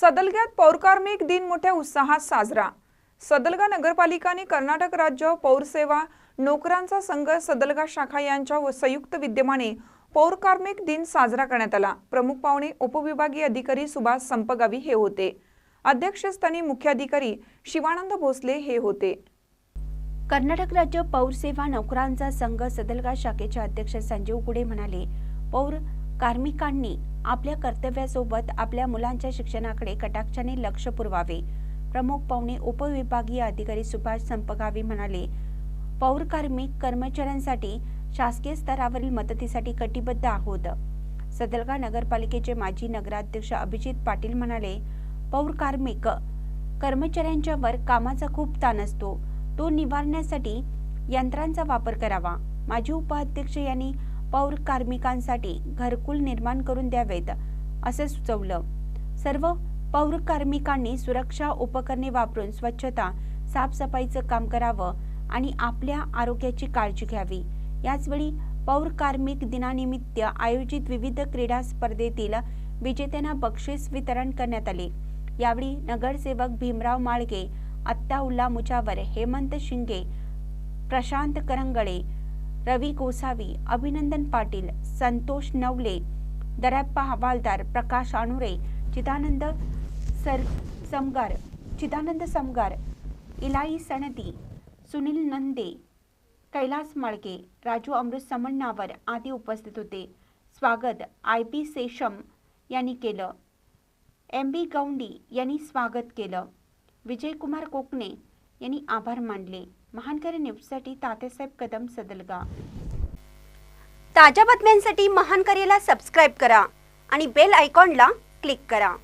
सदलग्यात पौरकार्मिक दिन मोठ्या उत्साहात साजरा. सदलगा नगरपालिकाने कर्नाटक राज्य पौरसेवा नोकरांचा संघ सदलगा शाखा यांच्या व संयुक्त विद्यमाने पौरकार्मिक दिन साजरा करण्यात आला. प्रमुख पाहुणे उपविभागीय अधिकारी सुभाष संपगावी हे होते. अध्यक्षस्थानी मुख्याधिकारी शिवानंद भोसले हे होते. कर्नाटक राज्य पौर सेवा नोकरांचा संघ सदलगा शाखेचे अध्यक्ष संजीव गुडे म्हणाले पौर कार्मिकांनी आपल्या कर्तव्यासोबत आपल्या मुलांच्या शिक्षणाकडे कटाक्षाने लक्ष पुरवावे. प्रमुख पाहुणे उपविभागीय अधिकारी सुभाष संपगावी म्हणाले पौर कार्मिक कर्मचाऱ्यांसाठी शासकीय स्तरावरील मदतीसाठी कटिबद्ध आहोत. सदलगा नगरपालिकेचे माजी नगराध्यक्ष अभिजित पाटील म्हणाले पौर कार्मिक कर्मचाऱ्यांच्यावर कामाचा खूप ताण असतो. तो निवारण्यासाठी यंत्रांचा वापर करावा. माजी उपाध्यक्ष यांनी पौर कार्मिकांसाठी घरकुल निर्माण करून द्यावेत असे सुचवलं. सर्व पौर कार्मिकांनी सुरक्षा उपकरणे वापरून स्वच्छता साफसफाईचं काम करावं आणि आपल्या आरोग्याची काळजी घ्यावी. याचवेळी पौर कार्मिक दिनानिमित्त आयोजित विविध क्रीडा स्पर्धेतील विजेत्यांना बक्षीस वितरण करण्यात आले. यावेळी नगरसेवक भीमराव माळगे अत्ताउल्ला मुजावर हेमंत शिंगे प्रशांत करंगळे रवी गोसावी अभिनंदन पाटील संतोष नवले दराप्पा हवालदार प्रकाश आणुरे चिदानंद सर समगार चिदानंद समगार इलाई सणदी सुनील नंदे कैलास माळके राजू अमृत समण्णावर आदी उपस्थित होते. स्वागत आय बी सेशम यांनी केलं. एम बी गौंडी यांनी स्वागत केलं. विजयकुमार कोकणे यांनी आभार मानले. महानकर न्यूजसाठी तातेसाहेब कदम सदलगा. ताज्या बातम्यांसाठी महान सबस्क्राईब करा आणि बेल आयकॉनला क्लिक करा.